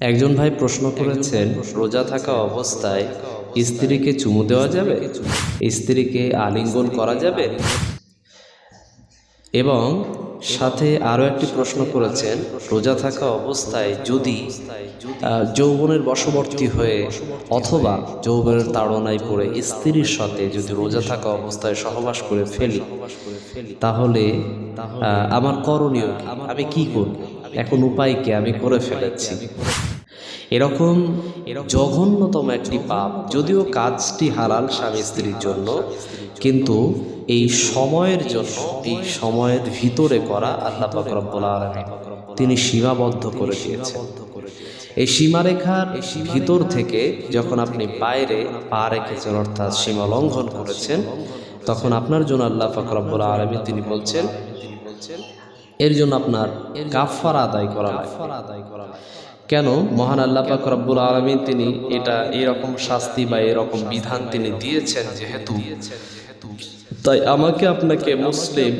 একজন ভাই প্রশ্ন করেছেন রোজা থাকা অবস্থায় স্ত্রীকে চুমু দেওয়া যাবে? স্ত্রীকে আলিঙ্গন করা যাবে? এবং সাথে আরও একটি প্রশ্ন করেছেন রোজা থাকা অবস্থায় যদি যৌবনের বশবর্তী হয়ে অথবা যৌবনের তাড়নায় পড়ে স্ত্রীর সাথে যদি রোজা থাকা অবস্থায় সহবাস করে ফেলি তাহলে আমার করণীয়? আমি কি করব? এখন উপায় কি আমি করে ফেলেছি। এরকম জঘন্যতম একটি পাপ, যদিও কাজটি হালাল স্বামী স্ত্রীর জন্য, কিন্তু এই সময়ের জন্য এই সময়ের ভিতরে করা আল্লাহ পাক রব্বুল তিনি সীমাবদ্ধ করে দিয়েছেন। এই সীমারেখার ভিতর থেকে যখন আপনি বাইরে পা রেখেছেন, অর্থাৎ সীমা লঙ্ঘন করেছেন, তখন আপনার জন্য আল্লাহ পাক রব্বুল আলামিন তিনি বলছেন এর জন্য আপনার কাফার আদায় করা আদায় করা কেন? মহান আল্লাহ পাক রব্বুল আলমিন তিনি এটা এরকম শাস্তি বা এরকম বিধান তিনি দিয়েছেন যেহেতু। তাই আমাকে আপনাকে মুসলিম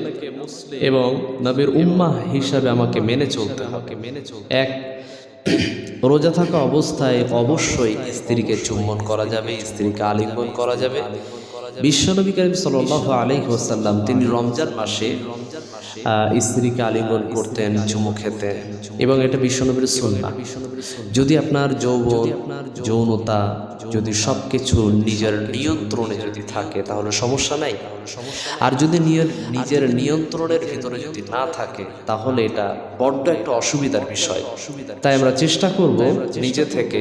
এবং নবীর উম্মাহ হিসাবে আমাকে মেনে চলতে হবে। মেনে চলতে এক, রোজা থাকা অবস্থায় অবশ্যই স্ত্রীকে চুম্বন করা যাবে, স্ত্রীকে আলিঙ্গন করা যাবে। বিশ্বনবী করিম সাল্লাহ আলী হোসাল্লাম তিনি রমজান মাসে স্ত্রীকে আলিঙ্গন করতেন চুমু খেতেন। এবং এটা বিশ্বনবীর সন্না যদি আপনার যৌব আপনার যৌনতা, যদি সব কিছু নিজের নিয়ন্ত্রণে যদি থাকে, তাহলে সমস্যা নাই। আর যদি নিজের নিয়ন্ত্রণের ভিতরে যদি না থাকে তাহলে এটা বড্ড একটা অসুবিধার বিষয়। তাই আমরা চেষ্টা করব নিজে থেকে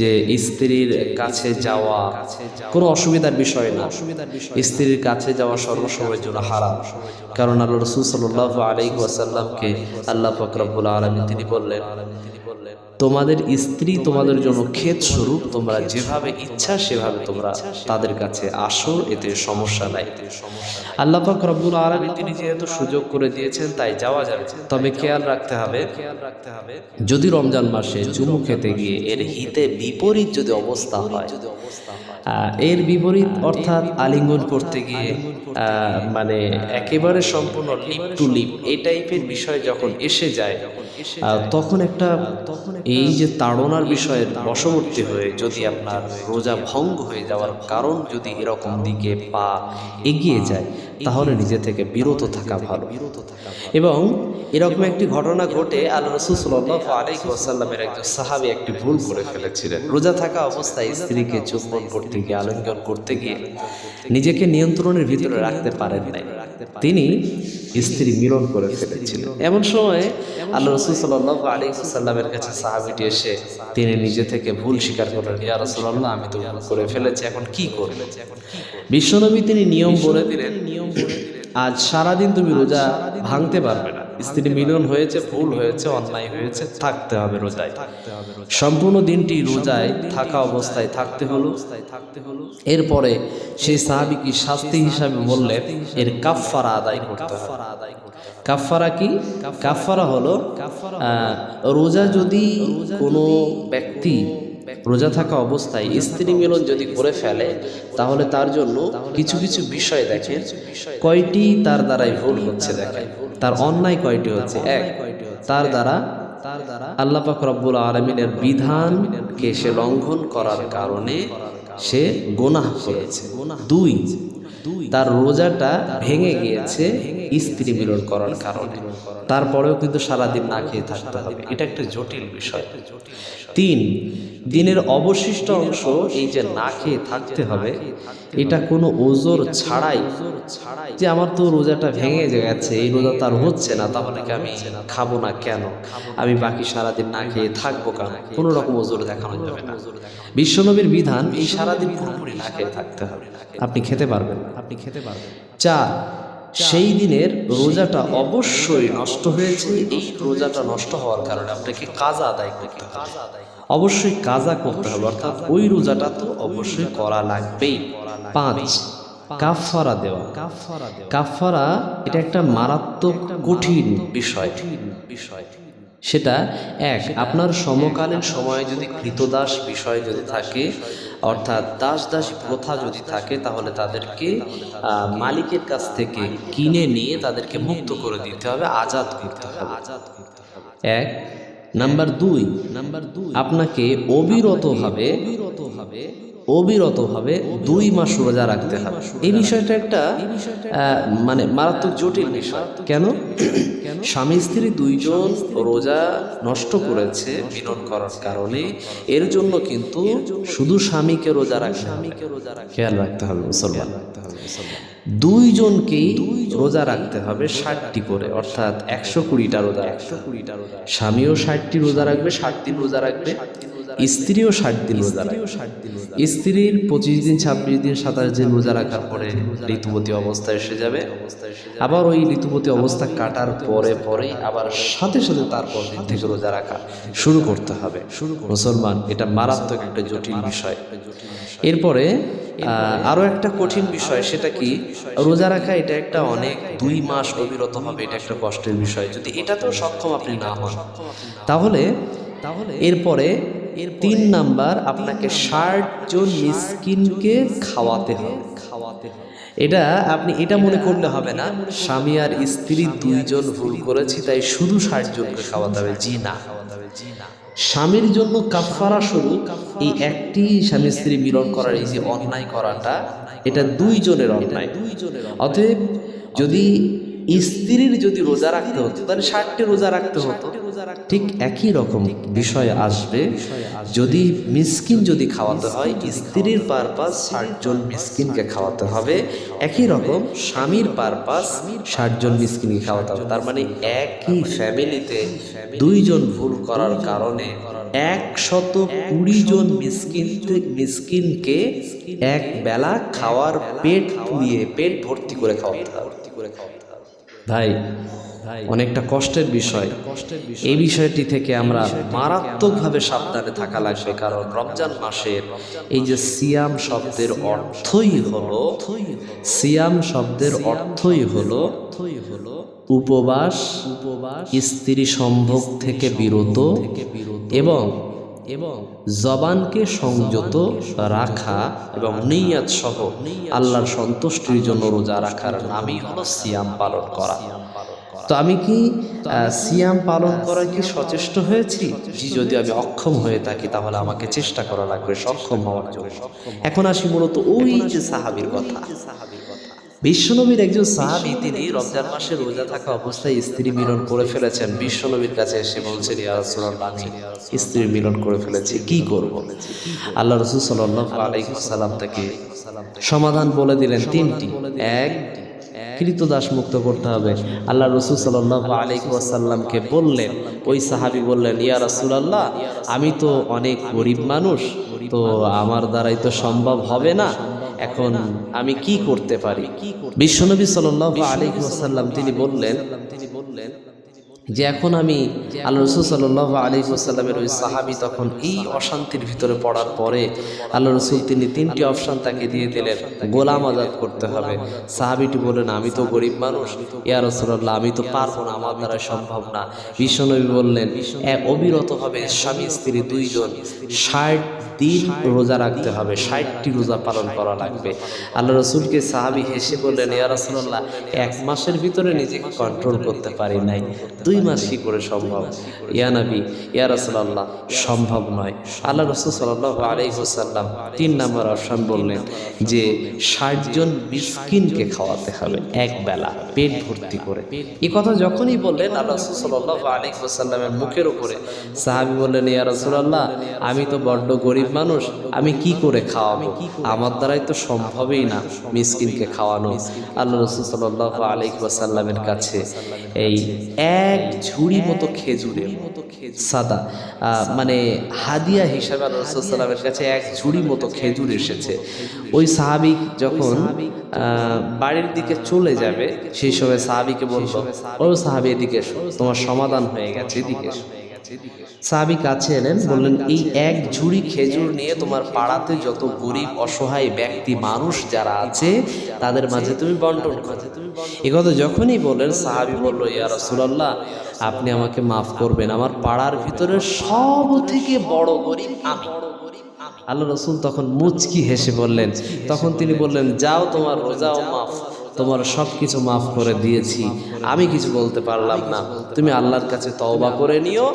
যে স্ত্রীর কাছে যাওয়া কোনো অসুবিধার বিষয় না। স্ত্রীর কাছে যাওয়া সর্বসময়ের জন্য হারাম। কারণ আল্লাহ রসুল সাল্লাহ আলাই ওয়াসাল্লামকে আল্লাহ ফকরাবুল আলমী তিনি বললেন তোমাদের স্ত্রী তোমাদের জন্য ক্ষেত স্বরূপ তোমরা যেভাবে ইচ্ছা সেভাবে তোমরা তাদের কাছে আসো এতে সমস্যা নাই। আল্লাহ পাক রব্বুল আলমী তিনি যেহেতু সুযোগ করে দিয়েছেন তাই যাওয়া যাবে তবে খেয়াল রাখতে হবে খেয়াল রাখতে হবে যদি রমজান মাসে চুমু খেতে গিয়ে এর হিতে বিপরীত যদি অবস্থা হয় আহ, এর বিপরীত অর্থাৎ আলিঙ্গন করতে গিয়ে মানে একেবারে সম্পূর্ণ লিপ টু লিপ এই টাইপের বিষয় যখন এসে যায় তখন একটা এই যে তাড়নার বিষয়ের বশবর্তী হয়ে যদি আপনার রোজা ভঙ্গ হয়ে যাওয়ার কারণ যদি এরকম দিকে পা এগিয়ে যায় তাহলে নিজে থেকে বিরত থাকা ভালো। এবং এরকম একটি ঘটনা ঘটে আল্লাহ রসুল সাল্লাহ আলাইহি ওয়াসাল্লামের একজন সাহাবী একটি ভুল করে ফেলেছিলেন। রোজা থাকা অবস্থায় স্ত্রীকে চুম্বন করতে গিয়ে আলিঙ্গন করতে গিয়ে নিজেকে নিয়ন্ত্রণের ভিতরে রাখতে পারেন নাই। তিনি স্ত্রী মিলন করে ফেলেছিলেন। এমন সময় আল্লাহ রসুল সাল্লাহ আলী সাল্লামের কাছে সাহাবিটি এসে তিনি নিজে থেকে ভুল স্বীকার করলেন। ইয়া রসুল্লাহ আমি তো ভুল করে ফেলেছি এখন কি করবে? বিশ্বনবী তিনি নিয়ম বলে দিলেন। নিয়ম বলে আজ সারাদিন তুমি রোজা ভাঙতে পারবে না। স্ত্রী মিলন হয়েছে, ভুল হয়েছে, অন্যায় হয়েছে, থাকতে হবে রোজায়। সম্পূর্ণ দিনটি রোজায় থাকা অবস্থায় থাকতে হলো। থাকতে হলো এরপরে সেই সাহাবি কি শাস্তি হিসাবে বললেন এর কাফফারা আদায় করতে হবে। কাফফারা কি? কাফফারা হলো রোজা যদি কোনো ব্যক্তি রোজা থাকা অবস্থায় স্ত্রী মিলন যদি করে ফেলে তাহলে তার জন্য কিছু কিছু বিষয় দেখে কয়টি তার দ্বারাই ভুল হচ্ছে দেখেন। তার অন্যায় কয়টি হচ্ছে? এক তার দ্বারা তার দ্বারা আল্লাপাক রব্বুল আলমিনের বিধানকে সে লঙ্ঘন করার কারণে সে গোনাহ করেছে। দুই তার রোজাটা ভেঙে গিয়েছে স্ত্রী মিলন করার কারণে। তারপরেও কিন্তু সারাদিন না খেয়ে থাকতে হবে। এটা একটা জটিল বিষয়। তিন, দিনের অবশিষ্ট অংশ এই যে না খেয়ে থাকতে হবে, এটা কোনো ওজোর ছাড়াই যে আমার তো রোজাটা ভেঙে গেছে, এই রোজা তার হচ্ছে না, তাহলে কি আমি খাব না কেন? আমি বাকি সারাদিন না খেয়ে থাকব কেন? কোনো রকম ওজোর দেখানো যাবে না। বিশ্বনবীর বিধান, এই সারাদিন পুরোপুরি না খেয়ে থাকতে হবে। আপনি খেতে পারবেন আপনি খেতে পারবেন চার সেই দিনের রোজাটা অবশ্যই নষ্ট হয়েছে। এই রোজাটা নষ্ট হওয়ার কারণে আপনাকে কাজা আদায় করতে হবে। অবশ্যই কাজা করতে হবে অর্থাৎ ওই রোজাটা তো অবশ্যই করা লাগবেই। পাঁচ কাফারা দেওয়া। কাফারা কাফারা এটা একটা মারাত্মক কঠিন বিষয়। বিষয়। সেটা এক আপনার সমকালীন সময়ে যদি কৃতদাস বিষয় যদি থাকে অর্থাৎ দাস দাস প্রথা যদি থাকে, তাহলে তাদেরকে মালিকের কাছ থেকে কিনে নিয়ে তাদেরকে মুক্ত করে দিতে হবে, আজাদ করতে হবে। আজাদ করতে হবে এক। নাম্বার দুই নাম্বার দুই আপনাকে অবিরতভাবে অবিরতভাবে অবিরতভাবে দুই মাস রোজা রাখতে হবে এই বিষয়টা একটা মানে মারাত্মক জটিল বিষয়। কেন? স্বামী স্ত্রী দুইজন রোজা নষ্ট করেছে মিলন করার কারণে। এর জন্য কিন্তু শুধু স্বামীকে রোজা রাখতে স্বামীকে রোজা রাখ খেয়াল রাখতে হবে মুসলমান। রাখতে হবে মুসলমান। দুইজনকেই রোজা রাখতে হবে ষাটটি করে অর্থাৎ একশো কুড়িটা রোজা একশো কুড়িটা রোজা স্বামীও ষাটটি রোজা রাখবে ষাট দিন রোজা রাখবে। স্ত্রীও ষাট দিন রোজা রাখবে। স্ত্রীর পঁচিশ দিন ছাব্বিশ দিন সাতাশ দিন রোজা রাখার পরে ঋতুবতী অবস্থা এসে যাবে। আবার ওই ঋতুবতী অবস্থা কাটার পরে পরেই আবার সাথে সাথে তারপর দিন থেকে রোজা রাখা শুরু করতে হবে। মুসলমান এটা মারাত্মক একটা জটিল বিষয়। এরপরে আহ, আরও একটা কঠিন বিষয় সেটা কি? রোজা রাখা এটা একটা অনেক দুই মাস অবিরত হবে এটা একটা কষ্টের বিষয়। যদি এটাতেও সক্ষম আপনি না হন তাহলে তাহলে এরপরে এর তিন নাম্বার আপনাকে ষাট জন মিসকিনকে খাওয়াতে হবে। খাওয়াতে হবে এটা আপনি এটা মনে করলে হবে না। স্বামী আর স্ত্রী দুইজন ভুল করেছি তাই শুধু ষাট জনকে খাওয়াতে হবে জি না। স্বামীর জন্য কাফারা স্বরূপ এই একটি স্বামী স্ত্রী মিলন করার এই যে অন্যায় করাটা এটা দুইজনের অন্যায়। দুইজনের অতএব যদি স্ত্রীর যদি রোজা রাখতে হতো তাহলে ষাটটি রোজা রাখতে হতো। ঠিক একই রকম বিষয় আসবে। যদি মিসকিন যদি খাওয়াতে হয় স্ত্রীর পারপাস ষাট জন মিসকিনকে খাওয়াতে হবে। একই রকম স্বামীর পারপাস ষাট জন মিসকিনকে খাওয়াতে হবে। তার মানে একই ফ্যামিলিতে দুইজন ভুল করার কারণে একশত কুড়ি জন মিসকিন মিসকিনকে এক বেলা খাওয়ার পেট পুড়িয়ে পেট ভর্তি করে খাওয়াতে হবে। ভাই, অনেকটা কষ্টের বিষয়। এই বিষয়টি থেকে আমরা মারাত্মকভাবে সাবধানে থাকা লাগবে, কারণ রমজান মাসের এই যে সিয়াম শব্দের অর্থই হলো, সিয়াম শব্দের অর্থই হলো উপবাস উপবাস স্ত্রী সম্ভোগ থেকে বিরত এবং এবং জবানকে সংযত রাখা এবং নিয়াত সহ আল্লাহর সন্তুষ্টির জন্য রোজা রাখার নামই হলো সিয়াম পালন করা। তো আমি কি সিয়াম পালন করা কি সচেষ্ট হয়েছি? যদি আমি অক্ষম হয়ে থাকি তাহলে আমাকে চেষ্টা করা লাগবে, সক্ষম হওয়ার জন্য। এখন আসি মূলত ওই যে সাহাবির কথা। বিশ্বনবীর একজন সাহাবী তিনি রমজান মাসে রোজা থাকা অবস্থায় স্ত্রী মিলন করে ফেলেছেন। বিশ্বনবীর কাছে এসে বলছেন আমি স্ত্রী মিলন করে ফেলেছি কি করব? আল্লাহ রসুল সাল্লাম তাকে সমাধান বলে দিলেন তিনটি। এক কৃত দাস মুক্ত করতে হবে। আল্লাহ রসুল সাল্লাল্লাহু আলাইহি ওয়াসাল্লামকে বললেন ওই সাহাবি বললেন ইয়া রাসূলুল্লাহ আমি তো অনেক গরিব মানুষ তো আমার দ্বারাই তো সম্ভব হবে না। এখন আমি কি করতে পারি? বিশ্বনবী সাল্লাহ আলী আসাল্লাম তিনি বললেন যে এখন আমি আল্লাহ রসুল সাল্লাহ আলী সাল্লামের ওই সাহাবি তখন এই অশান্তির ভিতরে পড়ার পরে আল্লাহ রসুল তিনি তিনটি অপশান তাকে দিয়ে দিলেন, গোলাম আজাদ করতে হবে। সাহাবিটি বললেন, আমি তো গরিব মানুষ। ইয়া রসুল্লাহ আমি তো পারব না, আমার দ্বারা সম্ভব না। বিশ্বনবী বললেন এক অবিরতভাবে স্বামী, স্ত্রী দুইজন। ষাট দিন রোজা রাখতে হবে, ষাটটি রোজা পালন করা লাগবে। আল্লাহ রসুলকে সাহাবি হেসে বললেন, ইয়া রসুল্লাহ এক মাসের ভিতরে নিজেকে কন্ট্রোল করতে পারি নাই। দুই মাস কি করে সম্ভব। ইয়া নবী, ইয়া রসুল্লাহ সম্ভব নয়। আল্লাহ রসুল সাল্লাহ আলাইসাল্লাম তিন নম্বর অপশন বললেন যে ষাট জন মিসকিনকে খাওয়াতে হবে এক বেলা, পেট ভর্তি করে। এই কথা যখনই বললেন, আল্লাহ রসুল সাল্লাহ আলাইসাল্লামের মুখের উপরে সাহাবি বললেন, ইয়া রসুল্লাহ আমি তো বড্ড গরিব মানুষ, আমি কি করে খাওয়াবো? আমার দ্বারাই তো সম্ভবই না মিসকিনকে খাওয়ানো। আল্লাহ রসুল সাল্লাহ আলাইসাল্লামের কাছে এই এক ঝুড়ি মতো খেজুরের মতো সাদা। মানে হাদিয়া হিসাবে আল্লাহ কাছে এক ঝুড়ি মতো খেজুর এসেছে। ওই সাহাবিক যখন আহ, বাড়ির দিকে চলে যাবে সেই সময় সাহাবিকে বলব ও সাহাবি এদিকে এসো তোমার সমাধান হয়ে গেছে এদিকে সাহাবি কাছে এলেন বললেন এই এক ঝুড়ি খেজুর নিয়ে তোমার পাড়াতে যত গরিব অসহায় ব্যক্তি মানুষ যারা আছে তাদের মাঝে তুমি বন্টন করো। এ কথা যখনই বললেন সাহাবি বলল ইয়া রাসূলুল্লাহ আপনি আমাকে মাফ করবেন। আমার পাড়ার ভিতরে সব থেকে বড় গরিব আমি। আল্লাহ রসুল তখন মুচকি হেসে বললেন তখন তিনি বললেন যাও তোমার রোজাও মাফ। তোমার সব কিছু মাফ করে দিয়েছি। আমি কিছু বলতে পারলাম না। তুমি আল্লাহর কাছে তওবা করে নিও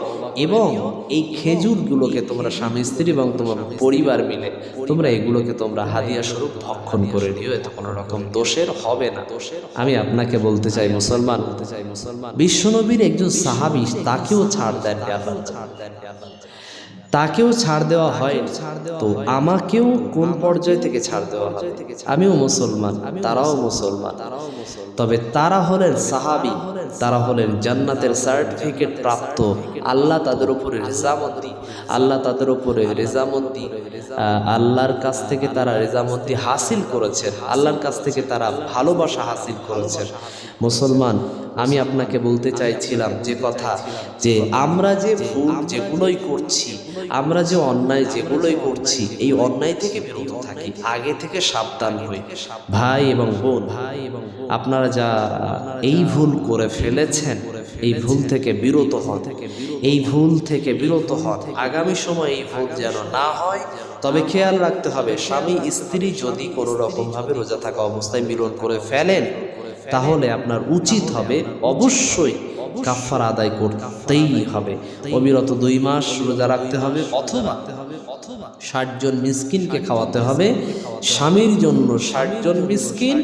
এবং এই খেজুরগুলোকে তোমরা স্বামী, স্ত্রী এবং তোমার পরিবার মিলে তোমরা এগুলোকে তোমরা হাদিয়া স্বরূপ ভক্ষণ করে নিও। এতে কোনো রকম দোষের হবে না। দোষের আমি আপনাকে বলতে চাই, মুসলমান বলতে চাই মুসলমান বিশ্বনবীর একজন সাহাবি তাকেও ছাড় দেন ছাড় দেন তাকেও ছাড় দেওয়া হয়। তো আমাকেও কোন পর্যায় থেকে ছাড় দেওয়া হয় আমিও মুসলমান তারাও মুসলমান তবে তারা হলেন সাহাবি তারা হলেন জান্নাতের সার্টিফিকেট প্রাপ্ত। আল্লাহ তাদের উপরে রেজামন্দি। আল্লাহ তাদের উপরে রেজামন্দি। আহ, আল্লাহর কাছ থেকে তারা রেজামন্দি হাসিল করেছেন। আল্লাহর কাছ থেকে তারা ভালোবাসা হাসিল করেছেন। মুসলমান আমি আপনাকে বলতে চাইছিলাম যে কথা যে আমরা যে ভুল যেগুলোই করছি আমরা যে অন্যায় যেগুলোই করছি এই অন্যায় থেকে বিরত থাকি আগে থেকে সাবধান হই। ভাই এবং বোন ভাই এবং আপনারা যা এই ভুল করে ফেলেছেন এই ভুল থেকে বিরত হন এই ভুল থেকে বিরত হন। আগামী সময় এই ভুল যেন না হয় তবে খেয়াল রাখতে হবে স্বামী স্ত্রী যদি কোনো রকম ভাবে রোজা থাকা অবস্থায় মিলন করে ফেলেন তাহলে আপনার উচিত হবে অবশ্যই কাফার আদায় করতেই হবে। অবিরত দুই মাস রোজা রাখতে হবে অথবা ষাট জন মিসকিনকে খাওয়াতে হবে, স্বামীর জন্য ষাট জন মিসকিন,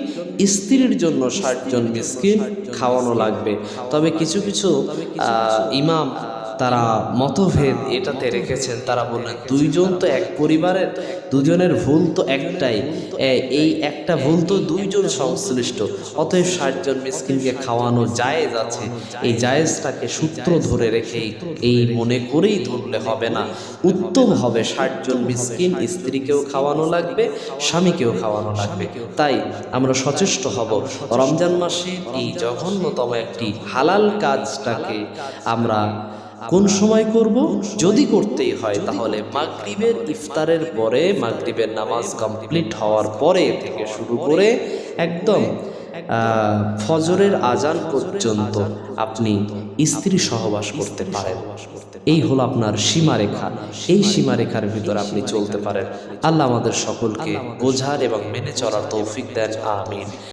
স্ত্রীর জন্য ষাট জন মিসকিন খাওয়ানো লাগবে। তবে কিছু কিছু ইমাম তারা মতভেদ এটাতে রেখেছেন। তারা বললেন, দুইজন তো এক পরিবারের, দুজনের ভুল তো একটাই। এই একটা ভুল তো দুইজন সংশ্লিষ্ট। অতএব ষাটজন মিসকিনকে খাওয়ানো জায়েজ আছে। এই জায়েজটাকে সূত্র ধরে রেখেই এই মনে করেই ধরলে হবে না। উত্তম হবে ষাটজন মিসকিন স্ত্রীকেও খাওয়ানো লাগবে, স্বামীকেও খাওয়ানো লাগবে। তাই আমরা সচেষ্ট হব, রমজান মাসে এই জঘন্যতম একটি হালাল কাজটাকে আমরা কোন সময় করব? যদি করতেই হয়, তাহলে মাগরিবের ইফতারের পরে মাগরিবের নামাজ কমপ্লিট হওয়ার পরে থেকে শুরু করে একদম ফজরের আজান পর্যন্ত আপনি স্ত্রী সহবাস করতে পারেন। এই হলো আপনার সীমারেখা। এই সীমারেখার ভিতর আপনি চলতে পারেন। আল্লাহ আমাদের সকলকে বোঝার এবং মেনে চলার তৌফিক দেন। আমিন।